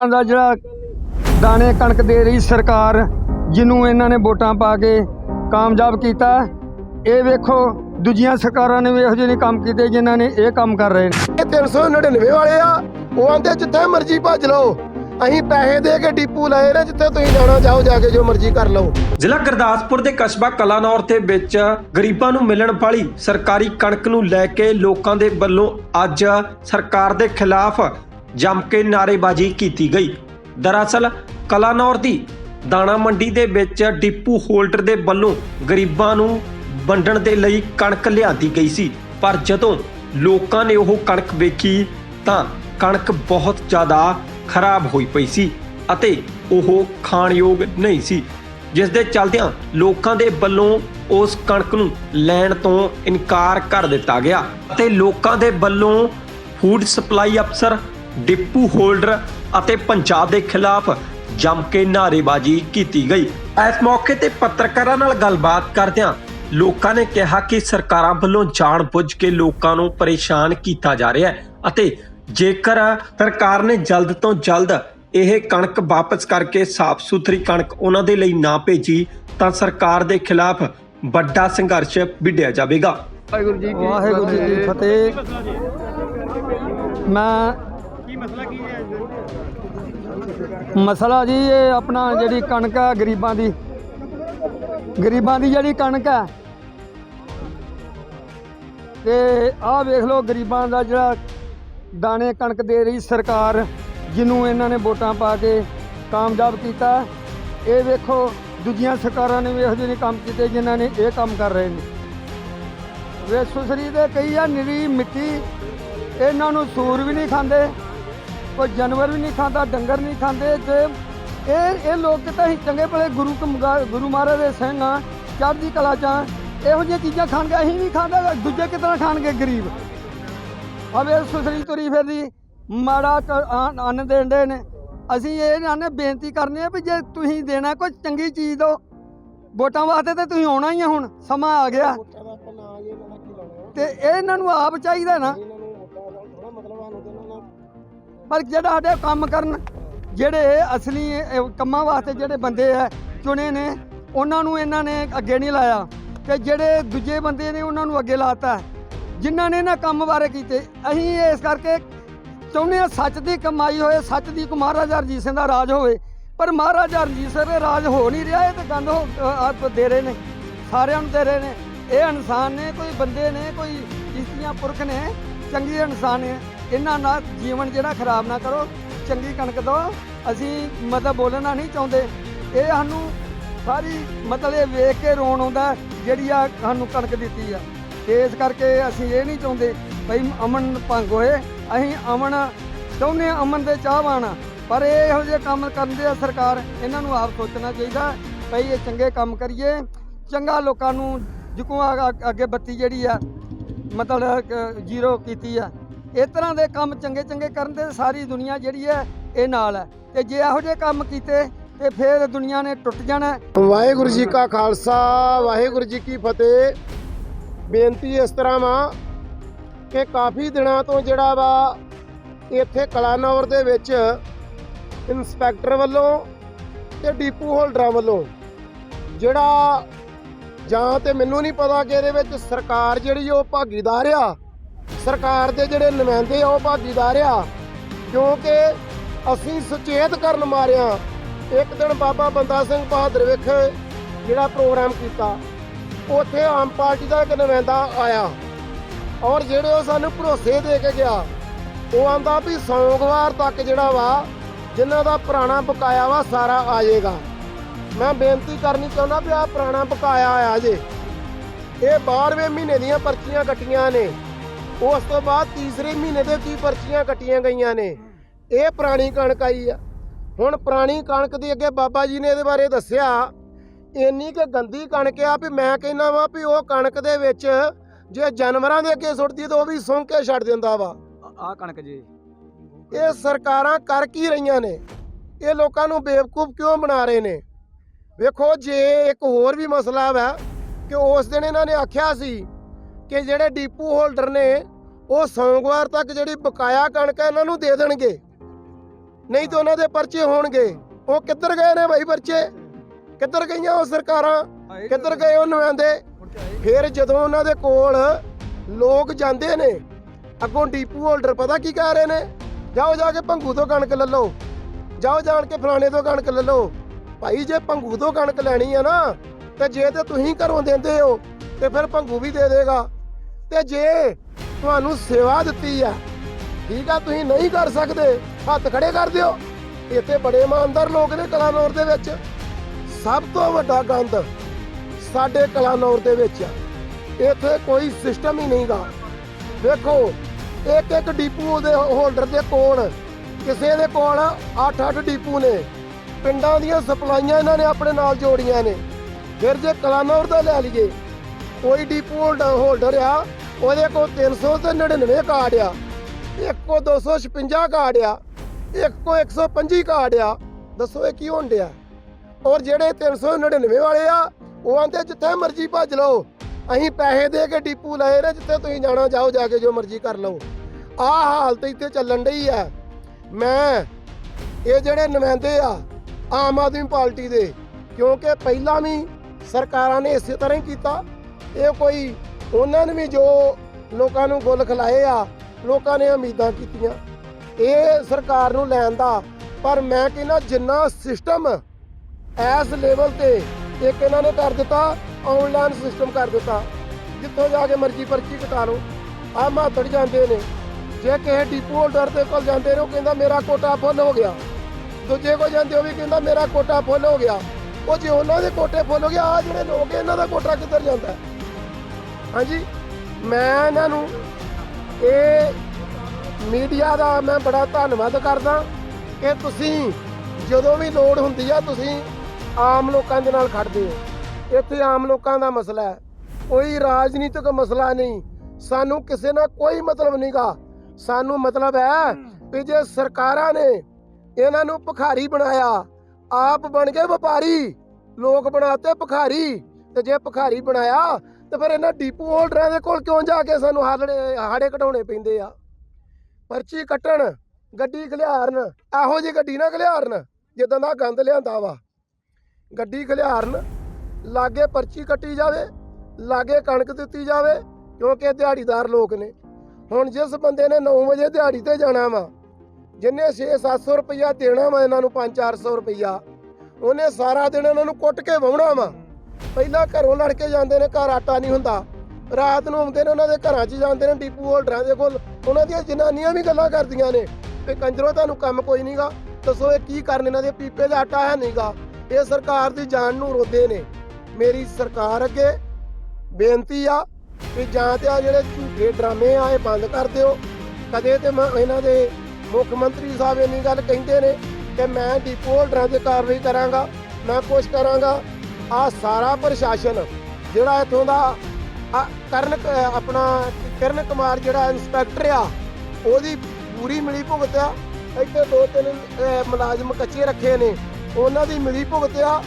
ਦਾ ਜਿਹੜਾ ਦਾਣੇ ਕਣਕ ਦੇ ਰਹੀ ਸਰਕਾਰ ਜਿਹਨੂੰ ਇਹਨਾਂ ਨੇ ਵੋਟਾਂ ਪਾ ਕੇ ਕਾਮਯਾਬ ਕੀਤਾ ਇਹ ਵੇਖੋ ਦੂਜੀਆਂ ਸਰਕਾਰਾਂ ਨੇ ਵੀ ਇਹੋ ਜਿਹੇ ਨਹੀਂ ਕੰਮ ਕੀਤੇ ਜਿਨ੍ਹਾਂ ਨੇ ਇਹ ਕੰਮ ਕਰ ਰਹੇ ਨੇ। ਇਹ 399 ਵਾਲੇ ਆ ਉਹ ਆਂਦੇ ਜਿੱਥੇ ਮਰਜ਼ੀ ਭੱਜ ਲਓ। ਅਸੀਂ ਪੈਸੇ ਦੇ ਕੇ ਡੀਪੂ ਲਏ ਨੇ ਜਿੱਥੇ ਤੁਸੀਂ ਜਾਣਾ ਜਾਓ ਜਾ ਕੇ ਜੋ ਮਰਜ਼ੀ ਕਰ ਲਓ। ਜ਼ਿਲ੍ਹਾ ਗੁਰਦਾਸਪੁਰ ਦੇ ਕਸਬਾ ਕਲਾਨੌਰ ਦੇ ਵਿੱਚ ਗਰੀਬਾਂ ਨੂੰ ਮਿਲਣ ਵਾਲੀ ਸਰਕਾਰੀ ਕਣਕ ਨੂੰ ਲੈ ਕੇ ਲੋਕਾਂ ਦੇ ਵੱਲੋਂ ਅੱਜ ਸਰਕਾਰ ਦੇ ਖਿਲਾਫ ਜੰਮ ਕੇ ਨਾਅਰੇਬਾਜ਼ੀ ਕੀਤੀ ਗਈ। ਦਰਅਸਲ, ਕਲਾਨੌਰ ਦੀ ਦਾਣਾ ਮੰਡੀ ਦੇ ਵਿੱਚ ਡਿਪੂ ਹੋਲਡਰ ਦੇ ਵੱਲੋਂ ਗਰੀਬਾਂ ਨੂੰ ਵੰਡਣ ਦੇ ਲਈ ਕਣਕ ਲਿਆਂਦੀ ਗਈ ਸੀ। ਪਰ ਜਦੋਂ ਲੋਕਾਂ ਨੇ ਉਹ ਕਣਕ ਵੇਖੀ, ਤਾਂ ਕਣਕ ਬਹੁਤ ਜ਼ਿਆਦਾ ਖਰਾਬ ਹੋਈ ਪਈ ਸੀ ਅਤੇ ਉਹ ਖਾਣਯੋਗ ਨਹੀਂ ਸੀ। ਜਿਸ ਦੇ ਚਲਦਿਆਂ ਲੋਕਾਂ ਦੇ ਵੱਲੋਂ ਉਸ ਕਣਕ ਨੂੰ ਲੈਣ ਤੋਂ ਇਨਕਾਰ ਕਰ ਦਿੱਤਾ ਗਿਆ ਅਤੇ ਲੋਕਾਂ ਦੇ ਵੱਲੋਂ ਫੂਡ ਸਪਲਾਈ ਅਫਸਰ ਡਿਪੂ ਹੋਲਡਰ ਅਤੇ ਪੰਜਾਬ ਦੇ ਖਿਲਾਫ ਜੰਮ ਕੇ ਨਾਅਰੇਬਾਜ਼ੀ ਕੀਤੀ ਗਈ। ਇਸ ਮੌਕੇ ਤੇ ਪੱਤਰਕਾਰਾਂ ਨਾਲ ਗੱਲਬਾਤ ਕਰਦਿਆਂ ਲੋਕਾਂ ਨੇ ਕਿਹਾ ਕਿ ਸਰਕਾਰਾਂ ਵੱਲੋਂ ਜਾਣਬੁੱਝ ਕੇ ਲੋਕਾਂ ਨੂੰ ਪਰੇਸ਼ਾਨ ਕੀਤਾ ਜਾ ਰਿਹਾ ਹੈ ਅਤੇ ਜੇਕਰ ਸਰਕਾਰ ਨੇ ਜਲਦ ਤੋਂ ਜਲਦ ਇਹ ਕਣਕ ਵਾਪਸ ਕਰਕੇ ਸਾਫ਼ ਸੁਥਰੀ ਕਣਕ ਉਹਨਾਂ ਦੇ ਲਈ ਨਾ ਭੇਜੀ, ਤਾਂ ਸਰਕਾਰ ਦੇ ਖਿਲਾਫ ਵੱਡਾ ਸੰਘਰਸ਼ ਵਿੱਢਿਆ ਜਾਵੇਗਾ। ਵਾਹਿਗੁਰੂ ਜੀ ਕੀ ਵਾਹਿਗੁਰੂ ਜੀ ਕੀ ਫਤਿਹ। ਮੈਂ ਮਸਲਾ ਜੀ? ਇਹ ਆਪਣਾ ਜਿਹੜੀ ਕਣਕ ਹੈ ਗਰੀਬਾਂ ਦੀ। ਗਰੀਬਾਂ ਦੀ ਜਿਹੜੀ ਕਣਕ ਹੈ ਤੇ ਆਹ ਵੇਖ ਲਓ ਗਰੀਬਾਂ ਦਾ ਜਿਹੜਾ ਦਾਣੇ ਕਣਕ ਦੇ ਰਹੀ ਸਰਕਾਰ, ਜਿਹਨੂੰ ਇਹਨਾਂ ਨੇ ਵੋਟਾਂ ਪਾ ਕੇ ਕਾਮਯਾਬ ਕੀਤਾ। ਇਹ ਵੇਖੋ, ਦੂਜੀਆਂ ਸਰਕਾਰਾਂ ਨੇ ਵੀ ਇਹੋ ਜਿਹੇ ਨਹੀਂ ਕੰਮ ਕੀਤੇ ਜਿਨ੍ਹਾਂ ਨੇ ਇਹ ਕੰਮ ਕਰ ਰਹੇ ਨੇ। ਵੇਸੂਸਰੀ ਦੇ ਕਈ ਆ ਨਿਰੀ ਮਿੱਟੀ, ਇਹਨਾਂ ਨੂੰ ਸੂਰ ਵੀ ਨਹੀਂ ਖਾਂਦੇ। ਕੋਈ ਜਾਨਵਰ ਵੀ ਨਹੀਂ ਖਾਂਦਾ ਡੰਗਰ ਨਹੀਂ ਖਾਂਦੇ ਤੇ ਇਹ ਇਹ ਲੋਕ ਤਾਂ ਹੀ ਚੰਗੇ ਭਲੇ ਗੁਰੂ ਗੁਰੂ ਮਹਾਰਾਜ ਦੇ ਸਿੰਘ ਆ ਚੜ੍ਹਦੀ ਕਲਾ ਚ। ਇਹੋ ਜਿਹੀਆਂ ਚੀਜ਼ਾਂ ਖਾਣਗੇ ਅਸੀਂ ਨਹੀਂ ਖਾਂਦਾ ਦੂਜੇ ਕਿਤਨਾ ਖਾਣਗੇ ਗਰੀਬ? ਅਵੇ ਸੁਸਰੀ ਤੁਰੀ ਫਿਰਦੀ ਮਾੜਾ ਅੰਨ ਦੇਣ ਦੇ ਨੇ। ਅਸੀਂ ਇਹ ਆਨੇ ਬੇਨਤੀ ਕਰਨੀ ਆ ਵੀ ਜੇ ਤੁਸੀਂ ਦੇਣਾ ਕੋਈ ਚੰਗੀ ਚੀਜ਼ ਦਿਓ ਵੋਟਾਂ ਵਾਸਤੇ ਤੇ ਤੁਸੀਂ ਆਉਣਾ ਹੀ ਆ ਹੁਣ ਸਮਾਂ ਆ ਗਿਆ। ਤੇ ਇਹ ਇਹਨਾਂ ਨੂੰ ਆਪ ਚਾਹੀਦਾ ਨਾ। ਪਰ ਜਿਹੜਾ ਸਾਡੇ ਕੰਮ ਕਰਨ ਜਿਹੜੇ ਅਸਲੀ ਕੰਮਾਂ ਵਾਸਤੇ ਜਿਹੜੇ ਬੰਦੇ ਆ, ਚੁਣੇ ਨੇ, ਉਹਨਾਂ ਨੂੰ ਇਹਨਾਂ ਨੇ ਅੱਗੇ ਨਹੀਂ ਲਾਇਆ ਤੇ ਜਿਹੜੇ ਦੂਜੇ ਬੰਦੇ ਨੇ ਉਹਨਾਂ ਨੂੰ ਅੱਗੇ ਲਾਤਾ। ਜਿਨ੍ਹਾਂ ਨੇ ਇਹਨਾਂ ਕੰਮ ਬਾਰੇ ਕੀਤੇ, ਅਸੀਂ ਇਸ ਕਰਕੇ ਚਾਹੁੰਦੇ ਆ ਸੱਚ ਦੀ ਕਮਾਈ ਹੋਏ, ਸੱਚ ਦੀ ਕੋ ਮਹਾਰਾਜਾ ਰਣਜੀਤ ਸਿੰਘ ਦਾ ਰਾਜ ਹੋਵੇ। ਪਰ ਮਹਾਰਾਜਾ ਰਣਜੀਤ ਸਿੰਘ ਦਾ ਰਾਜ ਹੋ ਨਹੀਂ ਰਿਹਾ, ਇਹ ਤਾਂ ਗੰਦ ਹੋ ਆਪ ਦੇ ਰਹੇ ਨੇ, ਸਾਰਿਆਂ ਨੂੰ ਦੇ ਰਹੇ ਨੇ। ਇਹ ਇਨਸਾਨ ਨੇ, ਕੋਈ ਬੰਦੇ ਨੇ, ਕੋਈ ਇਸਤੀਆਂ ਪੁਰਖ ਨੇ, ਚੰਗੇ ਇਨਸਾਨ ਨੇ। ਇਹਨਾਂ ਨਾਲ ਜੀਵਨ ਜਿਹੜਾ ਖਰਾਬ ਨਾ ਕਰੋ, ਚੰਗੀ ਕਣਕ ਦੋ ਅਸੀਂ ਮਤਲਬ ਬੋਲਣਾ ਨਹੀਂ ਚਾਹੁੰਦੇ। ਇਹ ਸਾਨੂੰ ਸਾਰੀ ਮਤਲਬ ਇਹ ਵੇਖ ਕੇ ਰੋਣ ਆਉਂਦਾ ਜਿਹੜੀ ਆ ਸਾਨੂੰ ਕਣਕ ਦਿੱਤੀ ਆ। ਤੇ ਇਸ ਕਰਕੇ ਅਸੀਂ ਇਹ ਨਹੀਂ ਚਾਹੁੰਦੇ ਭਈ ਅਮਨ ਭੰਗ ਹੋਏ। ਅਸੀਂ ਅਮਨ ਚਾਹੁੰਦੇ ਅਮਨ ਦੇ ਚਾਹਵਾਨ ਆ। ਪਰ ਇਹ ਇਹੋ ਜਿਹੇ ਕੰਮ ਕਰਦੇ ਆ ਸਰਕਾਰ, ਇਹਨਾਂ ਨੂੰ ਆਪ ਸੋਚਣਾ ਚਾਹੀਦਾ ਭਈ ਇਹ ਚੰਗੇ ਕੰਮ ਕਰੀਏ। ਚੰਗਾ ਲੋਕਾਂ ਨੂੰ ਜਿਕੋ ਅੱਗੇ ਬੱਤੀ ਜਿਹੜੀ ਆ, ਮਤਲਬ ਜ਼ੀਰੋ ਕੀਤੀ ਆ। ਇਸ ਤਰ੍ਹਾਂ ਦੇ ਕੰਮ ਚੰਗੇ ਚੰਗੇ ਕਰਨ ਤੇ ਸਾਰੀ ਦੁਨੀਆ ਜਿਹੜੀ ਹੈ ਇਹ ਨਾਲ ਹੈ। ਤੇ ਜੇ ਇਹੋ ਜਿਹੇ ਕੰਮ ਕੀਤੇ, ਤੇ ਫਿਰ ਦੁਨੀਆ ਨੇ ਟੁੱਟ ਜਾਣਾ ਵਾਹਿਗੁਰੂ ਜੀ ਕਾ ਖਾਲਸਾ, ਵਾਹਿਗੁਰੂ ਜੀ ਕੀ ਫਤਿਹ। ਬੇਨਤੀ ਇਸ ਤਰ੍ਹਾਂ ਵਾ ਕਿ ਕਾਫੀ ਦਿਨਾਂ ਤੋਂ ਜਿਹੜਾ ਵਾ, ਇੱਥੇ ਕਲਾਨੌਰ ਦੇ ਵਿੱਚ ਇਨਸਪੈਕਟਰ ਵੱਲੋਂ ਤੇ ਡੀਪੂ ਹੋਲਡਰਾਂ ਵੱਲੋਂ ਜਿਹੜਾ ਜਾਂ ਤੇ ਮੈਨੂੰ ਨਹੀਂ ਪਤਾ ਕਿ ਇਹਦੇ ਵਿੱਚ ਸਰਕਾਰ ਜਿਹੜੀ ਉਹ ਭਾਗੀਦਾਰ ਆ ਸਰਕਾਰ ਦੇ ਜਿਹੜੇ ਨੁਮਾਇੰਦੇ ਆ, ਉਹ ਭਾਗੀਦਾਰ ਆ ਕਿਉਂਕਿ ਅਸੀਂ ਸੁਚੇਤ ਕਰਨ ਮਾਰਿਆ। ਇੱਕ ਦਿਨ ਬਾਬਾ ਬੰਦਾ ਸਿੰਘ ਬਹਾਦਰ ਵਿਖੇ ਜਿਹੜਾ ਪ੍ਰੋਗਰਾਮ ਕੀਤਾ, ਉੱਥੇ ਆਮ ਪਾਰਟੀ ਦਾ ਇੱਕ ਨੁਮਾਇੰਦਾ ਆਇਆ। ਔਰ ਜਿਹੜੇ ਉਹ ਸਾਨੂੰ ਭਰੋਸੇ ਦੇ ਕੇ ਗਿਆ, ਉਹ ਆਂਦਾ ਵੀ ਸੋਮਵਾਰ ਤੱਕ ਜਿਹੜਾ ਵਾ, ਜਿਨ੍ਹਾਂ ਦਾ ਪੁਰਾਣਾ ਬਕਾਇਆ ਵਾ, ਸਾਰਾ ਆ ਜਾਏਗਾ। ਮੈਂ ਬੇਨਤੀ ਕਰਨੀ ਚਾਹੁੰਦਾ ਵੀ ਆ ਪੁਰਾਣਾ ਬਕਾਇਆ ਆ ਜੇ। ਇਹ 12ਵੇਂ ਮਹੀਨੇ ਦੀਆਂ ਪਰਚੀਆਂ ਕੱਟੀਆਂ ਨੇ। ਉਸ ਤੋਂ ਬਾਅਦ ਤੀਸਰੇ ਮਹੀਨੇ ਦੇ ਕੀ ਪਰਚੀਆਂ ਕੱਟੀਆਂ ਗਈਆਂ ਨੇ। ਇਹ ਪੁਰਾਣੀ ਕਣਕ ਆਈ ਆ। ਹੁਣ ਪੁਰਾਣੀ ਕਣਕ ਦੇ ਅੱਗੇ ਬਾਬਾ ਜੀ ਨੇ ਇਹਦੇ ਬਾਰੇ ਦੱਸਿਆ ਇੰਨੀ ਕਿ ਗੰਦੀ ਕਣਕ ਆ ਵੀ ਮੈਂ ਕਹਿੰਦਾ ਵਾਂ ਵੀ ਉਹ ਕਣਕ ਦੇ ਵਿੱਚ ਜੇ ਜਾਨਵਰਾਂ ਦੇ ਅੱਗੇ ਸੁੱਟਦੀ ਤਾਂ ਉਹ ਵੀ ਸੁੰਘ ਕੇ ਛੱਡ ਦਿੰਦਾ ਵਾ। ਆਹ ਕਣਕ ਜੀ। ਇਹ ਸਰਕਾਰਾਂ ਕਰ ਕੀ ਰਹੀਆਂ ਨੇ? ਇਹ ਲੋਕਾਂ ਨੂੰ ਬੇਵਕੂਫ ਕਿਉਂ ਬਣਾ ਰਹੇ ਨੇ? ਵੇਖੋ ਜੇ ਇੱਕ ਹੋਰ ਵੀ ਮਸਲਾ ਵਾ ਕਿ ਉਸ ਦਿਨ ਇਹਨਾਂ ਨੇ ਆਖਿਆ ਸੀ ਕਿ ਜਿਹੜੇ ਡੀਪੂ ਹੋਲਡਰ ਨੇ, ਉਹ ਸੋਮਵਾਰ ਤੱਕ ਜਿਹੜੀ ਬਕਾਇਆ ਕਣਕ ਹੈ ਇਹਨਾਂ ਨੂੰ ਦੇ ਦੇਣਗੇ। ਨਹੀਂ ਤਾਂ ਉਹਨਾਂ ਦੇ ਪਰਚੇ ਹੋਣਗੇ। ਉਹ ਕਿੱਧਰ ਗਏ ਨੇ ਭਾਈ ਪਰਚੇ? ਕਿੱਧਰ ਗਈਆਂ ਉਹ ਸਰਕਾਰਾਂ? ਕਿੱਧਰ ਗਏ ਉਹ ਨੁਮਾਇੰਦੇ ਫਿਰ ਜਦੋਂ ਉਹਨਾਂ ਦੇ ਕੋਲ ਲੋਕ ਜਾਂਦੇ ਨੇ, ਅੱਗੋਂ ਡੀਪੂ ਹੋਲਡਰ ਪਤਾ ਕੀ ਕਹਿ ਰਹੇ ਨੇ? ਜਾਓ ਜਾ ਕੇ ਭੰਗੂ ਤੋਂ ਕਣਕ ਲੈ ਲਓ। ਜਾਓ ਜਾਣ ਕੇ ਫਲਾਣੇ ਤੋਂ ਕਣਕ ਲੈ ਲਓ। ਭਾਈ, ਜੇ ਭੰਗੂ ਤੋਂ ਕਣਕ ਲੈਣੀ ਆ ਨਾ, ਤੇ ਜੇ ਤੇ ਤੁਸੀਂ ਘਰੋਂ ਦਿੰਦੇ ਹੋ, ਤੇ ਫਿਰ ਭੰਗੂ ਵੀ ਦੇ ਦੇਗਾ। ਤੇ ਜੇ ਤੁਹਾਨੂੰ ਸੇਵਾ ਦਿੱਤੀ ਆ, ਠੀਕ ਆ, ਤੁਸੀਂ ਨਹੀਂ ਕਰ ਸਕਦੇ, ਹੱਥ ਖੜੇ ਕਰ ਦਿਓ। ਇੱਥੇ ਬੜੇ ਇਮਾਨਦਾਰ ਲੋਕ ਨੇ ਕਲਾਨੌਰ ਦੇ ਵਿੱਚ। ਸਭ ਤੋਂ ਵੱਡਾ ਗੰਦ ਸਾਡੇ ਕਲਾਨੌਰ ਦੇ ਵਿੱਚ ਆ। ਇੱਥੇ ਕੋਈ ਸਿਸਟਮ ਹੀ ਨਹੀਂਗਾ ਵੇਖੋ ਇੱਕ ਇੱਕ ਡੀਪੂ ਦੇ ਹੋਲਡਰ ਦੇ ਕੋਲ, ਕਿਸੇ ਦੇ ਕੋਲ 8-8 ਡੀਪੂ ਨੇ। ਪਿੰਡਾਂ ਦੀਆਂ ਸਪਲਾਈਆਂ ਇਹਨਾਂ ਨੇ ਆਪਣੇ ਨਾਲ ਜੋੜੀਆਂ ਨੇ। ਫਿਰ ਜੇ ਕਲਾਨੌਰ ਦਾ ਲੈ ਲਈਏ, ਕੋਈ ਡੀਪੂ ਹੋਲਡਰ ਹੋਲਡਰ ਆ ਉਹਦੇ ਕੋਲ 399 ਕਾਰਡ ਆ। ਇੱਕ ਕੋ 256 ਕਾਰਡ ਆ, ਇੱਕ ਕੋ 125 ਕਾਰਡ ਆ। ਦੱਸੋ ਇਹ ਕੀ ਹੋਣ ਡਿਆ? ਔਰ ਜਿਹੜੇ 399 ਵਾਲੇ ਆ, ਉਹ ਆਂਦੇ ਜਿੱਥੇ ਮਰਜ਼ੀ ਭੱਜ ਲਓ। ਅਸੀਂ ਪੈਸੇ ਦੇ ਕੇ ਡੀਪੂ ਲਏ ਨੇ, ਜਿੱਥੇ ਤੁਸੀਂ ਜਾਣਾ ਜਾਓ ਜਾ ਕੇ ਜੋ ਮਰਜ਼ੀ ਕਰ ਲਓ। ਆਹ ਹਾਲਤ ਇੱਥੇ ਚੱਲਣ ਡਈ ਆ। ਮੈਂ, ਇਹ ਜਿਹੜੇ ਨੁਮਾਇੰਦੇ ਆ, ਆਮ ਆਦਮੀ ਪਾਰਟੀ ਦੇ, ਕਿਉਂਕਿ ਪਹਿਲਾਂ ਵੀ ਸਰਕਾਰਾਂ ਨੇ ਇਸੇ ਤਰ੍ਹਾਂ ਹੀ ਕੀਤਾ। ਇਹ ਕੋਈ ਉਹਨਾਂ ਨੇ ਵੀ ਜੋ ਲੋਕਾਂ ਨੂੰ ਗੁੱਲ ਖਿਲਾਏ ਆ, ਲੋਕਾਂ ਨੇ ਉਮੀਦਾਂ ਕੀਤੀਆਂ। ਇਹ ਸਰਕਾਰ ਨੂੰ ਲੈਣ ਦਾ, ਪਰ ਮੈਂ ਕਹਿੰਦਾ ਜਿੰਨਾ ਸਿਸਟਮ ਐਸ ਲੈਵਲ ਤੇ ਇੱਕ ਇਹਨਾਂ ਨੇ ਕਰ ਦਿੱਤਾ ਆਨਲਾਈਨ ਸਿਸਟਮ ਕਰ ਦਿੱਤਾ। ਜਿੱਥੋਂ ਜਾ ਕੇ ਮਰਜ਼ੀ ਪਰਚੀ ਕਟਾ ਲਓ। ਆ ਮਾਤੜ ਜਾਂਦੇ ਨੇ। ਜੇ ਕਿਸੇ ਡਿਪੂ ਹੋਲਡਰ ਦੇ ਕੋਲ ਜਾਂਦੇ ਨੇ, ਉਹ ਕਹਿੰਦਾ ਮੇਰਾ ਕੋਟਾ ਫੁੱਲ ਹੋ ਗਿਆ। ਦੂਜੇ ਕੋਲ ਜਾਂਦੇ, ਉਹ ਵੀ ਕਹਿੰਦਾ ਮੇਰਾ ਕੋਟਾ ਫੁੱਲ ਹੋ ਗਿਆ। ਉਹ ਜੇ ਉਹਨਾਂ ਦੇ ਕੋਟੇ ਫੁੱਲ ਹੋ ਗਿਆ ਆ ਜਿਹੜੇ ਲੋਕ ਇਹਨਾਂ ਦਾ ਕੋਟਾ ਕਿੱਧਰ ਜਾਂਦਾ? ਹਾਂਜੀ, ਮੈਂ ਇਹਨਾਂ ਨੂੰ ਇਹ ਮੀਡੀਆ ਦਾ ਮੈਂ ਬੜਾ ਧੰਨਵਾਦ ਕਰਦਾ ਕਿ ਤੁਸੀਂ ਜਦੋਂ ਵੀ ਲੋੜ ਹੁੰਦੀ ਆ, ਤੁਸੀਂ ਆਮ ਲੋਕਾਂ ਦੇ ਨਾਲ ਖੜਦੇ ਹੋ। ਇੱਥੇ ਆਮ ਲੋਕਾਂ ਦਾ ਮਸਲਾ ਹੈ। ਕੋਈ ਰਾਜਨੀਤਿਕ ਮਸਲਾ ਨਹੀਂ। ਸਾਨੂੰ ਕਿਸੇ ਨਾਲ ਕੋਈ ਮਤਲਬ ਨਹੀਂਗਾ ਸਾਨੂੰ ਮਤਲਬ ਹੈ ਕਿ ਜੇ ਸਰਕਾਰਾਂ ਨੇ ਇਹਨਾਂ ਨੂੰ ਭਖਾਰੀ ਬਣਾਇਆ, ਆਪ ਬਣ ਗਏ ਵਪਾਰੀ, ਲੋਕ ਬਣਾਤੇ ਭਖਾਰੀ, ਤੇ ਜੇ ਭਿਖਾਰੀ ਬਣਾਇਆ ਤੇ ਫਿਰ ਇਹਨਾਂ ਡੀਪੂ ਹੋਲਡਰਾਂ ਦੇ ਕੋਲ ਕਿਉਂ ਜਾ ਕੇ ਸਾਨੂੰ ਹਾੜੇ ਹਾੜੇ ਕਢਾਉਣੇ ਪੈਂਦੇ ਆ? ਪਰਚੀ ਕੱਟਣ, ਗੱਡੀ ਖਲਿਆਰਨ ਇਹੋ ਜਿਹੀ ਗੱਡੀ ਨਾ ਖਲਿਆਰਨ ਜਿੱਦਾਂ ਦਾ ਗੰਦ ਲਿਆਂਦਾ ਵਾ। ਗੱਡੀ ਖਲਿਆਰਨ ਲਾਗੇ ਪਰਚੀ ਕੱਟੀ ਜਾਵੇ, ਲਾਗੇ ਕਣਕ ਦਿੱਤੀ ਜਾਵੇ, ਕਿਉਂਕਿ ਦਿਹਾੜੀਦਾਰ ਲੋਕ ਨੇ। ਹੁਣ ਜਿਸ ਬੰਦੇ ਨੇ 9 ਵਜੇ ਦਿਹਾੜੀ ਤੇ ਜਾਣਾ ਵਾ, ਜਿੰਨੇ 6-700 ਰੁਪਇਆ ਦੇਣਾ ਵਾ ਇਹਨਾਂ ਨੂੰ 5-400 ਰੁਪਇਆ ਉਹਨੇ ਸਾਰਾ ਦਿਨ ਇਹਨਾਂ ਨੂੰ ਕੁੱਟ ਕੇ ਵਾਹੁਣਾ ਵਾ। ਪਹਿਲਾਂ ਘਰੋਂ ਲੜ ਕੇ ਜਾਂਦੇ ਨੇ, ਘਰ ਆਟਾ ਨਹੀਂ ਹੁੰਦਾ। ਰਾਤ ਨੂੰ ਆਉਂਦੇ ਨੇ, ਉਹਨਾਂ ਦੇ ਘਰਾਂ 'ਚ ਜਾਂਦੇ ਨੇ, ਡੀਪੂ ਹੋਲਡਰਾਂ ਦੇ ਕੋਲ। ਉਹਨਾਂ ਦੀਆਂ ਜਨਾਨੀਆਂ ਵੀ ਗੱਲਾਂ ਕਰਦੀਆਂ ਨੇ ਤੇ ਕੰਜਰੋ, ਤੁਹਾਨੂੰ ਕੰਮ ਕੋਈ ਨਹੀਂਗਾ ਦੱਸੋ ਇਹ ਕੀ ਕਰਨ ਇਹਨਾਂ ਦੇ ਪੀਪੇ ਦਾ ਆਟਾ ਹੈ ਨਹੀਂਗਾ ਇਹ ਸਰਕਾਰ ਦੀ ਜਾਨ ਨੂੰ ਰੋਦੇ ਨੇ। ਮੇਰੀ ਸਰਕਾਰ ਅੱਗੇ ਬੇਨਤੀ ਆ ਕਿ ਜਾਂ ਤੇ ਆ ਜਿਹੜੇ ਝੂਠੇ ਡਰਾਮੇ ਆ, ਇਹ ਬੰਦ ਕਰ ਦਿਓ। ਕਦੇ ਤੇ ਮੈਂ ਇਹਨਾਂ ਦੇ ਮੁੱਖ ਮੰਤਰੀ ਸਾਹਿਬ ਇੰਨੀ ਗੱਲ ਕਹਿੰਦੇ ਨੇ ਕਿ ਮੈਂ ਡੀਪੂ ਹੋਲਡਰਾਂ ਤੇ ਕਾਰਵਾਈ ਕਰਾਂਗਾ, ਮੈਂ ਕੁਛ ਕਰਾਂਗਾ। ਆ ਸਾਰਾ ਪ੍ਰਸ਼ਾਸਨ ਜਿਹੜਾ ਇਥੋਂ ਦਾ ਕਰਨ ਆਪਣਾ ਕਿਰਨ ਕੁਮਾਰ ਜਿਹੜਾ ਇੰਸਪੈਕਟਰ ਆ, ਉਹਦੀ ਪੂਰੀ ਮਿਲੀ ਭੁਗਤ ਆ। ਇੱਥੇ ਦੋ ਤਿੰਨ ਮੁਲਾਜ਼ਮ ਕੱਚੇ ਰੱਖੇ ਨੇ। ਉਹਨਾਂ ਦੀ ਮਿਲੀ ਭੁਗਤ ਆ।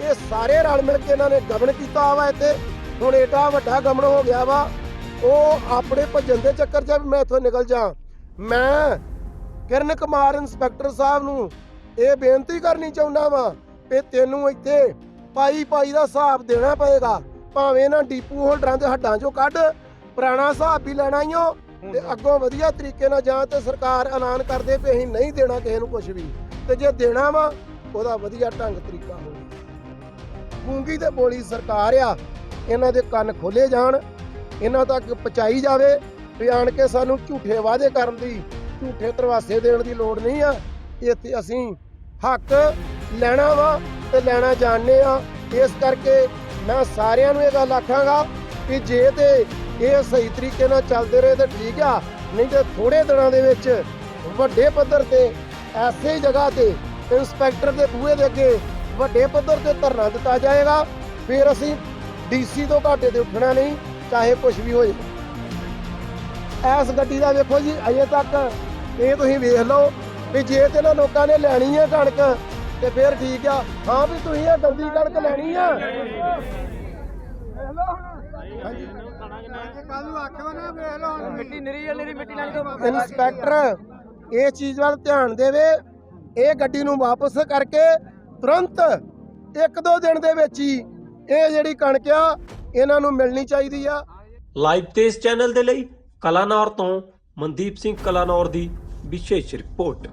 ਇਹ ਸਾਰੇ ਰਲ ਮਿਲ ਕੇ ਇਹਨਾਂ ਨੇ ਗਬਨ ਕੀਤਾ ਵਾ ਇੱਥੇ। ਹੁਣ ਏਡਾ ਵੱਡਾ ਗਮਨ ਹੋ ਗਿਆ ਵਾ। ਉਹ ਆਪਣੇ ਭੱਜਣ ਦੇ ਚੱਕਰ 'ਚ ਮੈਂ ਇੱਥੋਂ ਨਿਕਲ ਜਾ ਮੈਂ ਕਿਰਨ ਕੁਮਾਰ ਇੰਸਪੈਕਟਰ ਸਾਹਿਬ ਨੂੰ ਇਹ ਬੇਨਤੀ ਕਰਨੀ ਚਾਹੁੰਦਾ ਵਾਂ ਕਿ ਤੈਨੂੰ ਇੱਥੇ ਪਾਈ ਪਾਈ ਦਾ ਹਿਸਾਬ ਦੇਣਾ ਪਏਗਾ। ਭਾਵੇਂ ਨਾ ਡੀਪੂ ਹੋਲਡਰਾਂ ਦੇ ਹੱਡਾਂ 'ਚੋਂ ਕੱਢ ਪੁਰਾਣਾ ਹਿਸਾਬ ਵੀ ਲੈਣਾ ਈ ਓ ਤੇ ਅੱਗੋਂ ਵਧੀਆ ਤਰੀਕੇ ਨਾਲ ਜਾਂ ਤੇ ਸਰਕਾਰ ਐਲਾਨ ਕਰਦੇ ਵੀ ਅਸੀਂ ਨਹੀਂ ਦੇਣਾ ਕਿਸੇ ਨੂੰ ਕੁਝ ਵੀ। ਤੇ ਜੇ ਦੇਣਾ ਵਾ ਉਹਦਾ ਵਧੀਆ ਢੰਗ ਤਰੀਕਾ ਹੋਵੇ ਗੂੰਗੀ ਤੇ ਬੋਲੀ ਸਰਕਾਰ ਆ ਇਹਨਾਂ ਦੇ ਕੰਨ ਖੋਲੇ ਜਾਣ ਇਹਨਾਂ ਤੱਕ ਪਹੁੰਚਾਈ ਜਾਵੇ ਵੀ ਆਣ ਕੇ ਸਾਨੂੰ ਝੂਠੇ ਵਾਅਦੇ ਕਰਨ ਦੀ ਝੂਠੇ ਤਰਵਾਸੇ ਦੇਣ ਦੀ ਲੋੜ ਨਹੀਂ ਆ। ਇੱਥੇ ਅਸੀਂ ਹੱਕ ਲੈਣਾ ਵਾ ਤੇ ਲੈਣਾ ਜਾਣਦੇ ਆ। ਇਸ ਕਰਕੇ ਮੈਂ ਸਾਰਿਆਂ ਨੂੰ ਇਹ ਗੱਲ ਆਖਾਂਗਾ ਕਿ ਜੇ ਤੇ ਇਹ ਸਹੀ ਤਰੀਕੇ ਨਾਲ ਚੱਲਦੇ ਰਹੇ ਤਾਂ ਠੀਕ ਆ, ਨਹੀਂ ਤੇ ਥੋੜੇ ਦਿਨਾਂ ਦੇ ਵਿੱਚ ਵੱਡੇ ਪੱਧਰ ਤੇ ਐਸੇ ਜਗ੍ਹਾ ਤੇ ਇੰਸਪੈਕਟਰ ਦੇ ਬੂਹੇ ਦੇ ਅੱਗੇ ਵੱਡੇ ਪੱਧਰ ਤੇ ਧਰਨਾ ਦਿੱਤਾ ਜਾਏਗਾ, ਫਿਰ ਅਸੀਂ ਡੀਸੀ ਤੋਂ ਘਾਟੇ ਤੇ ਉੱਠਣਾ ਨਹੀਂ, ਚਾਹੇ ਕੁਝ ਵੀ ਹੋ ਜਾਏ ਐਸ ਗੱਡੀ ਦਾ ਵੇਖੋ ਜੀ, ਅਜੇ ਤੱਕ ਇਹ ਤੁਸੀਂ ਵੇਖ ਲਓ ਵੀ ਜੇ ਤੇ ਨਾ ਲੋਕਾਂ ਨੇ ਲੈਣੀ ਹੈ ਕਣਕ ਤੇ ਫਿਰ ਠੀਕ ਆ। ਹਾਂ ਵੀ ਤੁਸੀਂ ਇਹ ਗੰਦੀ ਕਣਕ ਲੈਣੀ ਆ। ਇੰਸਪੈਕਟਰ ਇਹ ਚੀਜ਼ ਵੱਲ ਧਿਆਨ ਦੇਵੇ। ਇਹ ਗੱਡੀ ਨੂੰ ਵਾਪਸ ਕਰਕੇ ਤੁਰੰਤ ਇੱਕ ਦੋ ਦਿਨ ਦੇ ਵਿੱਚ ਹੀ ਇਹ ਜਿਹੜੀ ਕਣਕ ਆ ਇਹਨਾਂ ਨੂੰ ਮਿਲਣੀ ਚਾਹੀਦੀ ਆ। ਲਾਈਵ ਤੇਜ਼ ਚੈਨਲ ਦੇ ਲਈ ਕਲਾਨੌਰ ਤੋਂ ਮਨਦੀਪ ਸਿੰਘ ਕਲਾਨੌਰ ਦੀ ਵਿਸ਼ੇਸ਼ ਰਿਪੋਰਟ।